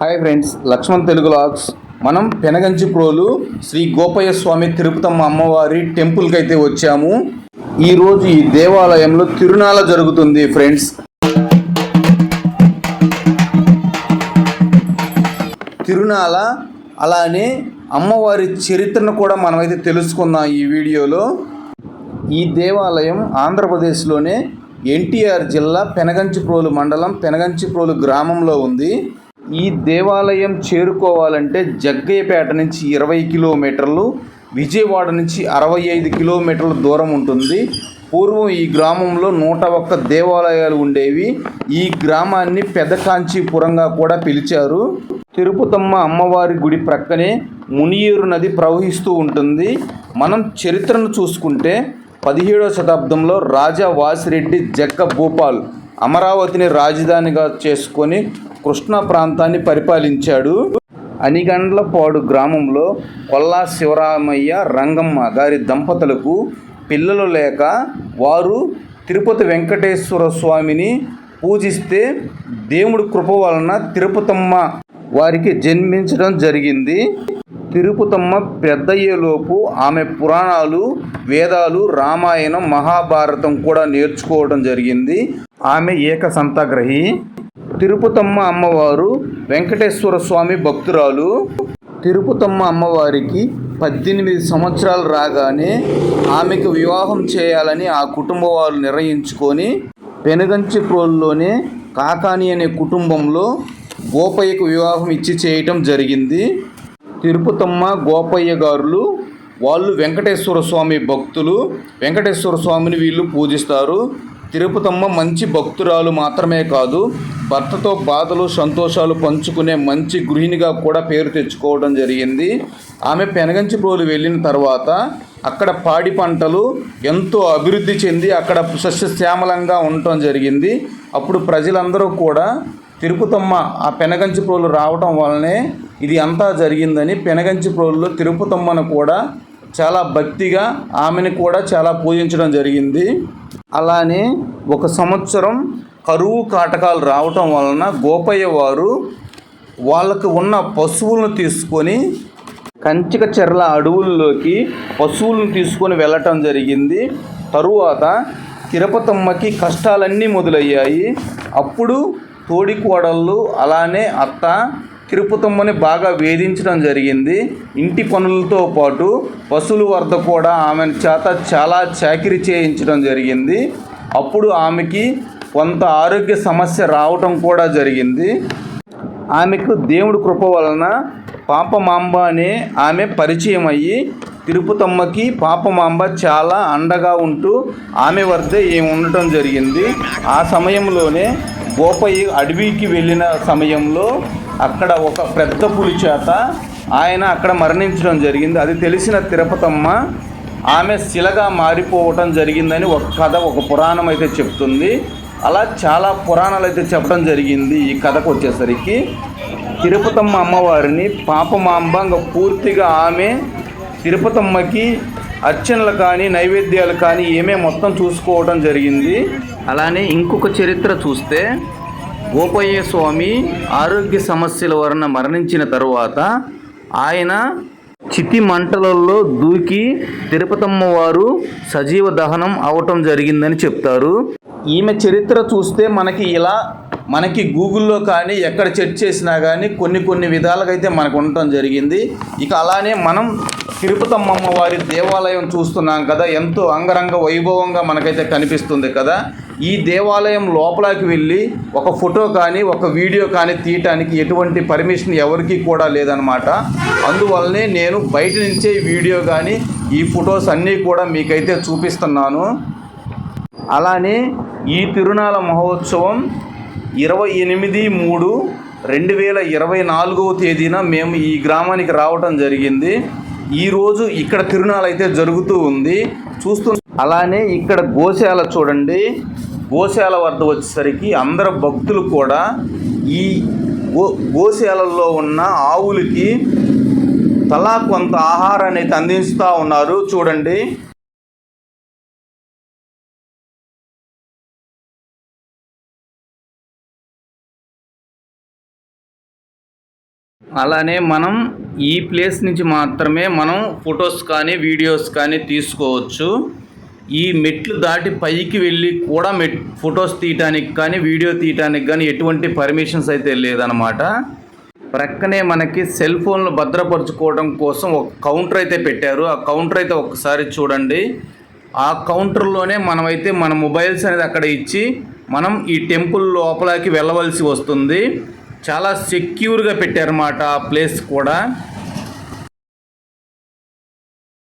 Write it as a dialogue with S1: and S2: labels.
S1: Hi friends Lakshman Telugu vlogs మనం పెనగంచి ప్రోలు శ్రీ గోపయ్య స్వామి తిరుపతమ్మ అమ్మవారి టెంపుల్కి అయితే వచ్చాము. ఈరోజు ఈ దేవాలయంలో తిరునాళ జరుగుతుంది ఫ్రెండ్స్ తిరునాళ అలానే అమ్మవారి చరిత్రను కూడా మనమైతే తెలుసుకుందాం ఈ వీడియోలో. ఈ దేవాలయం ఆంధ్రప్రదేశ్లోనే ఎన్టీఆర్ జిల్లా పెనగంచిప్రోలు మండలం పెనగంచిప్రోలు గ్రామంలో ఉంది. ఈ దేవాలయం చేరుకోవాలంటే జగ్గయ్యపేట నుంచి ఇరవై కిలోమీటర్లు విజయవాడ నుంచి అరవై ఐదు కిలోమీటర్ల దూరం ఉంటుంది. పూర్వం ఈ గ్రామంలో నూట ఒక్క దేవాలయాలు ఉండేవి. ఈ గ్రామాన్ని పెద్ద కాంచీపురంగా కూడా పిలిచారు. తిరుపతమ్మ అమ్మవారి గుడి ప్రక్కనే మునియేరు నది ప్రవహిస్తూ ఉంటుంది. మనం చరిత్రను చూసుకుంటే పదిహేడవ శతాబ్దంలో రాజా వాసిరెడ్డి జగ్గ భూపాల్ అమరావతిని రాజధానిగా చేసుకొని కృష్ణా ప్రాంతాన్ని పరిపాలించాడు. అనిగండ్లపాడు గ్రామంలో కొల్లా శివరామయ్య రంగమ్మ గారి దంపతులకు పిల్లలు లేక వారు తిరుపతి వెంకటేశ్వర స్వామిని పూజిస్తే దేవుడి కృప వలన తిరుపతమ్మ వారికి జన్మించడం జరిగింది. తిరుపతమ్మ పెద్దయ్యేలోపు ఆమె పురాణాలు వేదాలు రామాయణం మహాభారతం కూడా నేర్చుకోవడం జరిగింది. ఆమె ఏక సంతాగ్రహి తిరుపతమ్మ అమ్మవారు వెంకటేశ్వర స్వామి భక్తురాలు. తిరుపతమ్మ అమ్మవారికి పద్దెనిమిది సంవత్సరాలు రాగానే ఆమెకు వివాహం చేయాలని ఆ కుటుంబ వారు నిర్ణయించుకొని పెనుగంచిప్రోలులోనే కాకాని అనే కుటుంబంలో గోపయ్యకు వివాహం ఇచ్చి చేయటం జరిగింది. తిరుపతమ్మ గోపయ్య గారులు వాళ్ళు వెంకటేశ్వర స్వామి భక్తులు వెంకటేశ్వర స్వామిని వీళ్ళు పూజిస్తారు. తిరుపతమ్మ మంచి భక్తురాలు మాత్రమే కాదు భర్తతో బాధలు సంతోషాలు పంచుకునే మంచి గృహిణిగా కూడా పేరు తెచ్చుకోవడం జరిగింది. ఆమె పెనగంచిప్రోలు వెళ్ళిన తర్వాత అక్కడ పాడి పంటలు ఎంతో అభివృద్ధి చెంది అక్కడ సస్యశ్యామలంగా ఉండటం జరిగింది. అప్పుడు ప్రజలందరూ కూడా తిరుపతమ్మ ఆ పెనగంచిప్రోలు రావటం వల్లనే ఇది అంతా జరిగిందని పెనగంచిప్రోలులో తిరుపతమ్మను కూడా చాలా భక్తిగా ఆమెను కూడా చాలా పూజించడం జరిగింది. అలానే ఒక సంవత్సరం కరువు కాటకాలు రావటం వలన గోపయ్య వారు వాళ్ళకు ఉన్న పశువులను తీసుకొని కంచిక చెర్ల అడవుల్లోకి పశువులను తీసుకొని వెళ్ళటం జరిగింది. తరువాత తిరుపతమ్మకి కష్టాలన్నీ మొదలయ్యాయి. అప్పుడు తోడికోడళ్ళు అలానే అత్త తిరుపతమ్మని బాగా వేధించడం జరిగింది. ఇంటి పనులతో పాటు పశువుల వద్ద కూడా ఆమె చేత చాలా చాకిరీ చేయించడం జరిగింది. అప్పుడు ఆమెకి కొంత ఆరోగ్య సమస్య రావటం కూడా జరిగింది. ఆమెకు దేవుడి కృప వలన పాపమాంబ అనే ఆమె పరిచయం అయ్యి తిరుపతమ్మకి పాపమాంబ చాలా అండగా ఉంటూ ఆమె వద్దే ఏమి ఉండటం జరిగింది. ఆ సమయంలోనే గోపయ్య అడవికి వెళ్ళిన సమయంలో అక్కడ ఒక పెద్ద పులి చేత ఆయన అక్కడ మరణించడం జరిగింది. అది తెలిసిన తిరుపతమ్మ ఆమె శిలగా మారిపోవటం జరిగిందని ఒక కథ ఒక పురాణం అయితే చెప్తుంది. అలా చాలా పురాణాలు అయితే చెప్పడం జరిగింది ఈ కథకు వచ్చేసరికి. తిరుపతమ్మ అమ్మవారిని పాపమాంబ ఇంకా పూర్తిగా ఆమె తిరుపతమ్మకి అర్చనలు కానీ నైవేద్యాలు కానీ ఏమే మొత్తం చూసుకోవడం జరిగింది. అలానే ఇంకొక చరిత్ర చూస్తే గోపయ్య స్వామి ఆరోగ్య సమస్యల వలన మరణించిన తరువాత ఆయన చితి మంటలలో దూకి తిరుపతమ్మ వారు సజీవ దహనం అవటం జరిగిందని చెప్తారు. ఈమె చరిత్ర చూస్తే మనకి ఇలా మనకి గూగుల్లో కానీ ఎక్కడ సెర్చ్ చేసినా కానీ కొన్ని కొన్ని విధాలుగా అయితే మనకు ఉండటం జరిగింది. ఇక అలానే మనం తిరుపతమ్మమ్మ వారి దేవాలయం చూస్తున్నాం కదా ఎంతో అంగరంగ వైభవంగా మనకైతే కనిపిస్తుంది కదా. ఈ దేవాలయం లోపలికి వెళ్ళి ఒక ఫోటో కానీ ఒక వీడియో కానీ తీయటానికి ఎటువంటి పర్మిషన్ ఎవరికి కూడా లేదనమాట అందువల్లనే నేను బయట నుంచే వీడియో కానీ ఈ ఫొటోస్ అన్నీ కూడా మీకైతే చూపిస్తున్నాను. అలానే ఈ తిరునాళ మహోత్సవం ఇరవై ఎనిమిది మూడు రెండు వేల ఇరవై నాలుగవ తేదీన మేము ఈ గ్రామానికి రావటం జరిగింది. ఈరోజు ఇక్కడ తిరునాళ అయితే జరుగుతూ ఉంది. చూస్తూ అలానే ఇక్కడ గోశాల చూడండి. గోశాల వద్ద వచ్చేసరికి అందరు భక్తులు కూడా ఈ గో గోశాలల్లో ఉన్న ఆవులకి తలా కొంత ఆహారాన్ని అయితే అందిస్తూ ఉన్నారు. చూడండి. అలానే మనం ఈ ప్లేస్ నుంచి మాత్రమే మనం ఫొటోస్ కానీ వీడియోస్ కానీ తీసుకోవచ్చు. ఈ మెట్లు దాటి పైకి వెళ్ళి కూడా మెట్ ఫొటోస్ తీయటానికి కానీ వీడియో తీయటానికి కానీ ఎటువంటి పర్మిషన్స్ అయితే లేదనమాట ప్రక్కనే మనకి సెల్ ఫోన్లు భద్రపరచుకోవడం కోసం ఒక కౌంటర్ అయితే పెట్టారు. ఆ కౌంటర్ అయితే ఒకసారి చూడండి. ఆ కౌంటర్లోనే మనమైతే మన మొబైల్స్ అనేది అక్కడ ఇచ్చి మనం ఈ టెంపుల్ లోపలికి వెళ్ళవలసి వస్తుంది. చాలా సెక్యూర్గా పెట్టారన్నమాట ఆ ప్లేస్ కూడా.